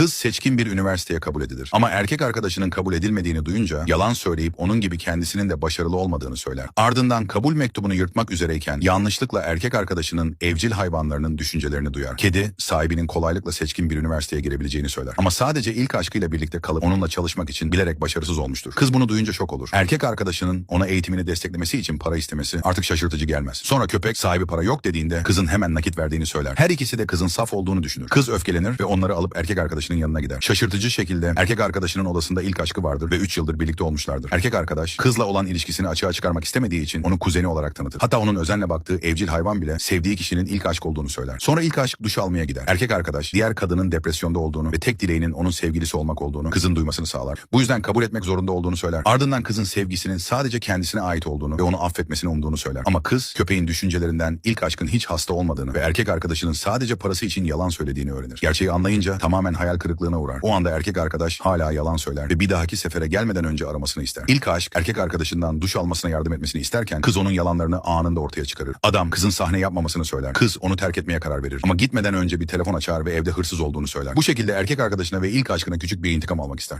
Kız seçkin bir üniversiteye kabul edilir. Ama erkek arkadaşının kabul edilmediğini duyunca yalan söyleyip onun gibi kendisinin de başarılı olmadığını söyler. Ardından kabul mektubunu yırtmak üzereyken yanlışlıkla erkek arkadaşının evcil hayvanlarının düşüncelerini duyar. Kedi sahibinin kolaylıkla seçkin bir üniversiteye girebileceğini söyler. Ama sadece ilk aşkıyla birlikte kalıp onunla çalışmak için bilerek başarısız olmuştur. Kız bunu duyunca şok olur. Erkek arkadaşının ona eğitimini desteklemesi için para istemesi artık şaşırtıcı gelmez. Sonra köpek sahibi para yok dediğinde kızın hemen nakit verdiğini söyler. Her ikisi de kızın saf olduğunu düşünür. Kız öfkelenir ve onları alıp erkek arkadaşının yanına gider. Şaşırtıcı şekilde erkek arkadaşının odasında ilk aşkı vardır ve 3 yıldır birlikte olmuşlardır. Erkek arkadaş kızla olan ilişkisini açığa çıkarmak istemediği için onu kuzeni olarak tanıtır. Hatta onun özenle baktığı evcil hayvan bile sevdiği kişinin ilk aşk olduğunu söyler. Sonra ilk aşk duş almaya gider. Erkek arkadaş diğer kadının depresyonda olduğunu ve tek dileğinin onun sevgilisi olmak olduğunu kızın duymasını sağlar. Bu yüzden kabul etmek zorunda olduğunu söyler. Ardından kızın sevgisinin sadece kendisine ait olduğunu ve onu affetmesini umduğunu söyler. Ama kız köpeğin düşüncelerinden ilk aşkın hiç hasta olmadığını ve erkek arkadaşının sadece parası için yalan söylediğini öğrenir. Gerçeği anlayınca tamamen hayal kırıklığına uğrar. O anda erkek arkadaş hala yalan söyler ve bir dahaki sefere gelmeden önce aramasını ister. İlk aşk erkek arkadaşından duş almasına yardım etmesini isterken kız onun yalanlarını anında ortaya çıkarır. Adam kızın sahne yapmamasını söyler. Kız onu terk etmeye karar verir. Ama gitmeden önce bir telefon açar ve evde hırsız olduğunu söyler. Bu şekilde erkek arkadaşına ve ilk aşkına küçük bir intikam almak ister.